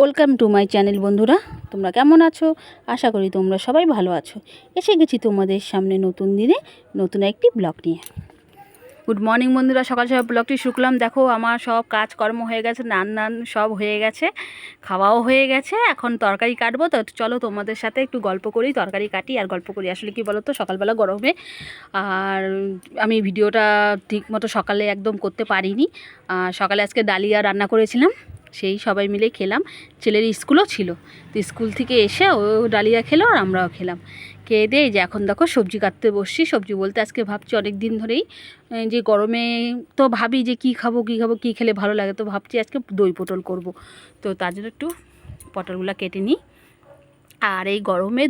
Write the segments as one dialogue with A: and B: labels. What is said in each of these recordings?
A: Welcome to my channel বন্ধুরা। তোমরা কেমন আছো? আশা করি তোমরা সবাই ভালো আছো। এসে গেছি তোমাদের সামনে নতুন দিনে, নতুন একটি ব্লগ নিয়ে। গুড মর্নিং বন্ধুরা। সকাল সকাল ব্লগটি শুকলাম দেখো, আমার সব কাজকর্ম হয়ে গেছে, নান নান সব হয়ে গেছে, খাওয়াও হয়ে গেছে। এখন তরকারি কাটবো। তো চলো তোমাদের সাথে একটু গল্প করি, তরকারি কাটি আর গল্প করি। আসলে কি বলো তো সকালবেলা গরমে। আর আমি ভিডিওটা ঠিক মতো সকালে একদম করতে পারিনি। সকালে আজকে ডালিয়া রান্না করেছিলাম। সেই সবাই মিলে খেলাম। ছেলের স্কুলও ছিল। তো স্কুল থেকে এসে ও ডালিয়া খেলো আর আমরাও খেলাম। খেয়ে দিয়ে যে এখন দেখো সবজি কাটতে বসছি। সবজি বলতে আজকে ভাবছি অনেক দিন ধরেই যে গরমে তো ভাবি যে কী খাব কী খাব, কী খেলে ভালো লাগে। তো ভাবছি আজকে দই পটল করব। তো তার জন্য একটু পটলগুলো কেটে নিই। আর এই গরমে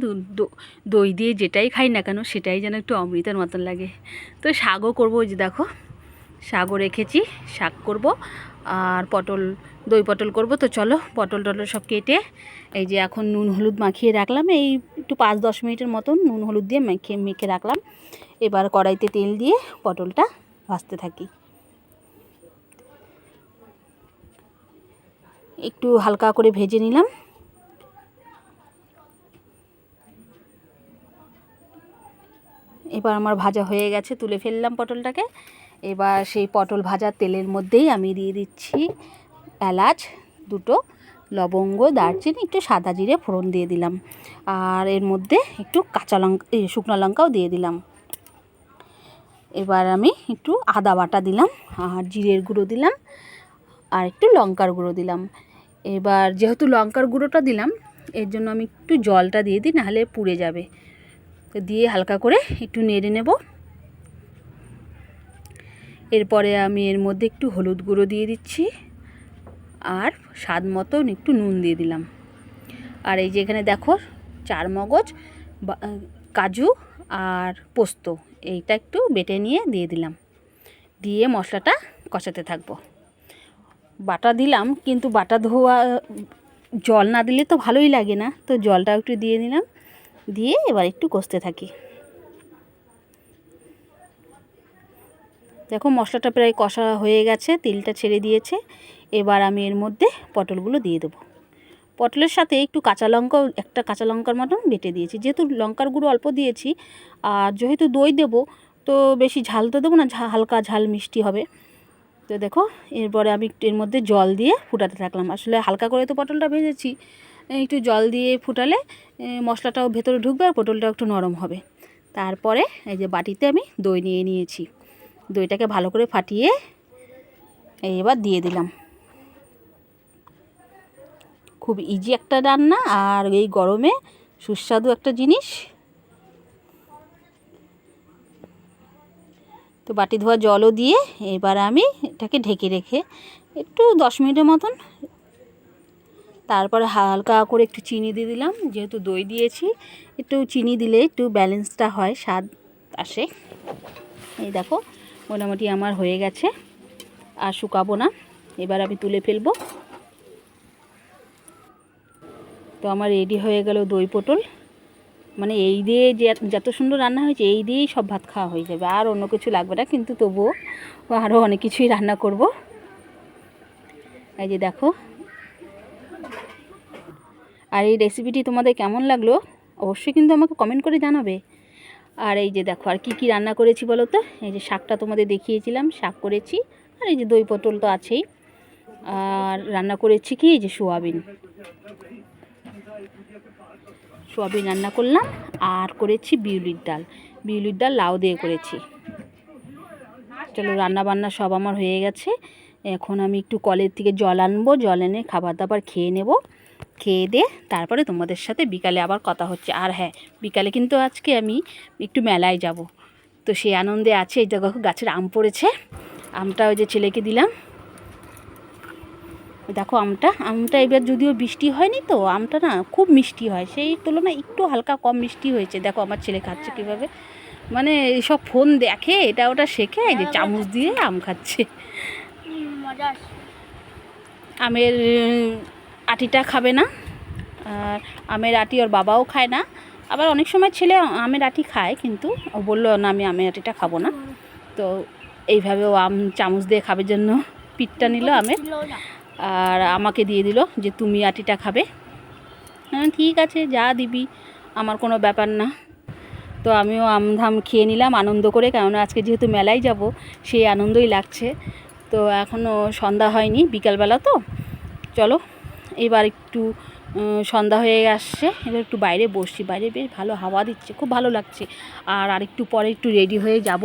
A: দই দিয়ে যেটাই খাই না কেন, সেটাই যেন একটু অমৃতের মতন লাগে। তো শাকও করব যে দেখো শাগও রেখেছি, শাক করব। আর পটল, দই পটল করব। তো চলো, পটল টটল সব কেটে এই যে এখন নুন হলুদ মাখিয়ে রাখলাম। এই একটু পাঁচ দশ মিনিটের মতন নুন হলুদ দিয়ে মেখে মেখে রাখলাম। এবার কড়াইতে তেল দিয়ে পটলটা ভাজতে থাকি। একটু হালকা করে ভেজে নিলাম। এবার আমার ভাজা হয়ে গেছে, তুলে ফেললাম পটলটাকে। এবার সেই পটল ভাজার তেলের মধ্যেই আমি দিয়ে দিচ্ছি এলাচ, দুটো লবঙ্গ, দারচিনি, একটু সাদা জিরে ফোড়ন দিয়ে দিলাম। আর এর মধ্যে একটু কাঁচা লঙ্কা শুকনো লঙ্কাও দিয়ে দিলাম। এবার আমি একটু আদা বাটা দিলাম, আর জিরের গুঁড়ো দিলাম, আর একটু লঙ্কার গুঁড়ো দিলাম। এবার যেহেতু লঙ্কার গুঁড়োটা দিলাম, এর জন্য আমি একটু জলটা দিয়ে দিই, নাহলে পুড়ে যাবে। দিয়ে হালকা করে একটু নেড়ে নেব। এরপরে আমি এর মধ্যে একটু হলুদ গুঁড়ো দিয়ে দিচ্ছি আর স্বাদ মতন একটু নুন দিয়ে দিলাম। আর এই যে এখানে দেখো চার মগজ কাজু আর পোস্ত, এইটা একটু বেটে নিয়ে দিয়ে দিলাম। দিয়ে মশলাটা কষাতে থাকব। বাটা দিলাম, কিন্তু বাটা ধোয়া, জল না দিলে তো ভালোই লাগে না। তো জলটা একটু দিয়ে নিলাম দিয়ে এবার একটু কষতে থাকি। দেখো মশলাটা প্রায় কষা হয়ে গেছে, তেলটা ছেড়ে দিয়েছে। এবার আমি এর মধ্যে পটলগুলো দিয়ে দেবো। পটলের সাথে একটু কাঁচা লঙ্কাও একটা কাঁচা লঙ্কার মতন বেটে দিয়েছি। যেহেতু লঙ্কার গুঁড়ো অল্প দিয়েছি, আর যেহেতু দই দেবো, তো বেশি ঝাল তো দেবো না হালকা ঝাল মিষ্টি হবে। তো দেখো, এরপরে আমি এর মধ্যে জল দিয়ে ফুটাতে থাকলাম। আসলে হালকা করে তো পটলটা ভেজেছি, একটু জল দিয়ে ফুটালে মশলাটাও ভেতরে ঢুকবে আর পটলটাও একটু নরম হবে। তারপরে এই যে বাটিতে আমি দই নিয়ে নিয়েছি। দইটাকে ভালো করে ফাটিয়ে এবার দিয়ে দিলাম। খুব ইজি একটা রান্না আর এই গরমে সুস্বাদু একটা জিনিস। তো বাটি ধোয়া জলও দিয়ে এবার আমি এটাকে ঢেকে রেখে একটু দশ মিনিটের মতন তারপরে হালকা করে একটু চিনি দিয়ে দিলাম, যেহেতু দই দিয়েছি। একটু চিনি দিলে একটু ব্যালেন্সটা হয়, স্বাদ আসে। এই দেখো মোটামুটি আমার হয়ে গেছে, আর শুকাবো না। এবার আমি তুলে ফেলব। তো আমার রেডি হয়ে গেল দই পটল। মানে এই দিয়ে যে যত সুন্দর রান্না হয়েছে, এই দিয়েই সব ভাত খাওয়া হয়ে যাবে। আর অন্য কিছু লাগবে না, কিন্তু তবুও আরও অনেক কিছুই রান্না করব। এই যে দেখো। আর এই রেসিপিটি তোমাদের কেমন লাগল, অবশ্যই কিন্তু আমাকে কমেন্ট করে জানাবে। আর এই যে দেখো, আর কি কি রান্না করেছি বলো তো? এই যে শাকটা তোমাদের দেখিয়েছিলাম, শাক করেছি, আর এই যে দই পটল তো আছেই। আর রান্না করেছি কি? এই যে সোয়াবিন। সোয়াবিন রান্না করলাম, আর করেছি বিউলির ডাল। বিউলির ডাল লাউ দিয়ে করেছি। চলো রান্না বান্না সব আমার হয়ে গেছে। এখন আমি একটু কলের থেকে জল আনব, জল এনে খাবার দাবার খেয়ে নেব। খেয়ে দিয়ে তারপরে তোমাদের সাথে বিকালে আবার কথা হচ্ছে। আর হ্যাঁ বিকালে কিন্তু আজকে আমি একটু মেলায় যাব। তো সেই আনন্দে আছে এই দেখো গাছের আম পড়েছে। আমটা ওই যে ছেলেকে দিলাম। দেখো আমটা আমটা এবার যদিও বৃষ্টি হয়নি তো আমটা না খুব মিষ্টি হয়। সেই তুলনায় একটু হালকা কম মিষ্টি হয়েছে। দেখো আমার ছেলে খাচ্ছে কীভাবে। মানে এইসব ফোন দেখে এটা ওটা শেখে যে চামচ দিয়ে আম খাচ্ছে।
B: মজা
A: আমের আটিটা খাবে না, আর আমের আটি ওর বাবাও খায় না। আবার অনেক সময় ছেলে আমের আটি খায়, কিন্তু ও বলল, না, আমি আমের আটিটা খাব না। তো এইভাবে ও আম চামচ দিয়ে খাবে জন্য পিঠটা নিল আমের, আর আমাকে দিয়ে দিল যে, তুমি আটিটা খাবে। ঠিক আছে, যা দিবি, আমার কোনো ব্যাপার না। তো আমিও আমধাম খেয়ে নিলাম, আনন্দ করে কারণ আজকে যেহেতু মেলায় যাব, সেই আনন্দই লাগছে। তো এখনও সন্ধ্যা হয়নি, বিকালবেলা তো। চলো। এবার একটু সন্ধ্যা হয়ে আসছে। এবার একটু বাইরে বসছি। বাইরে বেশ ভালো হাওয়া দিচ্ছে, খুব ভালো লাগছে। আর আরেকটু পরে একটু রেডি হয়ে যাব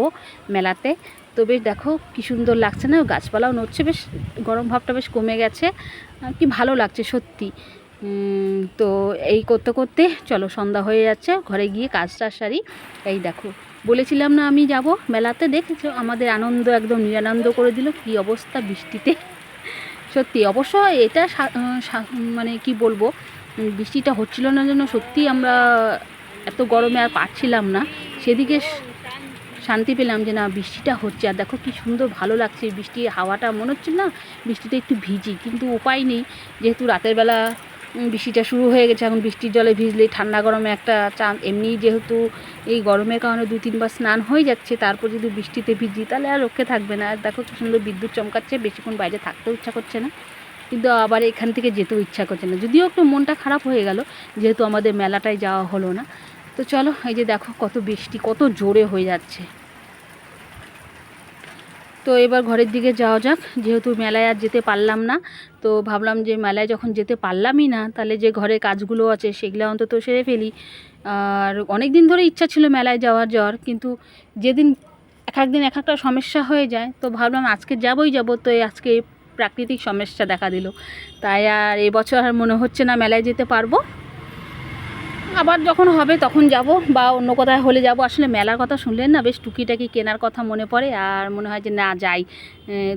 A: মেলাতে। তো বেশ দেখো কি সুন্দর লাগছে না, গাছপালাও নড়ছে, বেশ গরম ভাবটা বেশ কমে গেছে। কি ভালো লাগছে সত্যি। তো এই করতে করতে চলো সন্ধ্যা হয়ে যাচ্ছে, ঘরে গিয়ে কাজটা সারি। এই দেখো, বলেছিলাম না আমি যাব মেলাতে, দেখেছ? আমাদের আনন্দ একদম নিরানন্দ করে দিল। কি অবস্থা বৃষ্টিতে। সত্যি। অবশ্য এটা মানে কি বলব বৃষ্টিটা হচ্ছিল না জন্য সত্যি আমরা এত গরমে আর পারছিলাম না। সেদিকে শান্তি পেলাম যে না, বৃষ্টিটা হচ্ছে। আর দেখো কি সুন্দর ভালো লাগছে। বৃষ্টির হাওয়াটা মনে হচ্ছে না বৃষ্টিতে একটু ভিজি। কিন্তু উপায় নেই। যেহেতু রাতের বেলা বৃষ্টিটা শুরু হয়ে গেছে, এখন বৃষ্টির জলে ভিজলেই ঠান্ডা গরমে একটা চান এমনি যেহেতু এই গরমের কারণে দু তিনবার স্নান হয়ে যাচ্ছে, তারপর যদি বৃষ্টিতে ভিজি তাহলে আর রক্ষে থাকবে না। আর দেখো কি সুন্দর বিদ্যুৎ চমকাচ্ছে, বেশিক্ষণ বাইরে থাকতেও ইচ্ছা করছে না, কিন্তু আবার এখান থেকে যেতেও ইচ্ছা করছে না। যদিও একটু মনটা খারাপ হয়ে গেল, যেহেতু আমাদের মেলাটায় যাওয়া হলো না। তো চলো, এই যে দেখো কত বৃষ্টি, কত জোরে হয়ে যাচ্ছে। তো এবার ঘরের দিকে যাওয়া যাক। যেহেতু মেলায় আর যেতে পারলাম না, তো ভাবলাম যে মেলায় যখন যেতে পারলামই না, তাহলে যে ঘরে কাজগুলো আছে সেগুলো অন্তত সেরে ফেলি। আর অনেক দিন ধরে ইচ্ছা ছিল মেলায় যাওয়ার যাওয়ার, কিন্তু যেদিন এক এক দিন এক একটা সমস্যা হয়ে যায়, তো ভাবলাম আজকে যাবই যাব, তো আজকে প্রাকৃতিক সমস্যা দেখা দিল। তাই আর এবছর আর মনে হচ্ছে না মেলায় যেতে পারব। আবার যখন হবে তখন যাব বা অন্য কোথায় হলে যাব। আসলে মেলার কথা শুনলেন না? বেশ টুকিটাকি কেনার কথা মনে পড়ে আর মনে হয় যে না, যাই।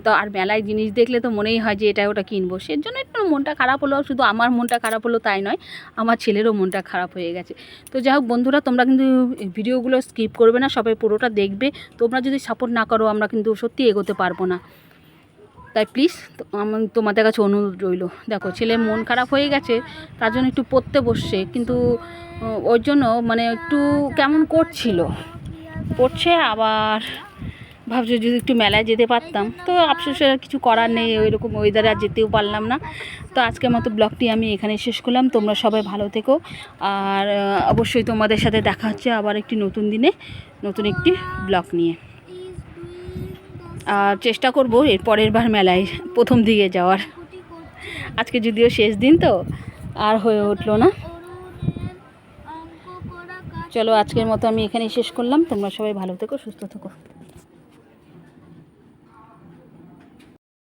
A: তো আর মেলায় জিনিস দেখলে তো মনেই হয় যে এটা ওটা কিনবো। সেজন্য একটু মনটা খারাপ হলো। শুধু আমার মনটা খারাপ হলো তাই নয়, আমার ছেলেরও মনটা খারাপ হয়ে গেছে। তো যাই হোক বন্ধুরা, তোমরা কিন্তু ভিডিওগুলো স্কিপ করবে না, সবাই পুরোটা দেখবে। তোমরা যদি সাপোর্ট না করো, আমরা কিন্তু সত্যি এগোতে পারব না। তাই প্লিজ তোমাদের কাছে অনুরোধ রইল। দেখো, ছেলে মন খারাপ হয়ে গেছে, তার জন্য একটু পড়তে বসছে, কিন্তু ওর জন্য মানে একটু কেমন করছিল? পড়ছে আবার ভাবছে যদি একটু মেলায় যেতে পারতাম। তো আফসোসের কিছু করার নেই ওই রকম ওয়েদারে আর যেতেও পারলাম না। তো আজকের মতো ব্লগটি আমি এখানে শেষ করলাম। তোমরা সবাই ভালো থেকো। আর, অবশ্যই তোমাদের সাথে দেখা হচ্ছে আবার একটি নতুন দিনে, নতুন একটি ব্লগ নিয়ে। চেষ্টা করব এর পরের বার মেলায় প্রথম দিকে যাওয়ার। আজকে যদিও শেষ দিন তো, আর হয়ে উঠল না। চলো আজকের মতো আমি এখানেই শেষ করলাম। তোমরা সবাই ভালো থেকো, সুস্থ থেকো।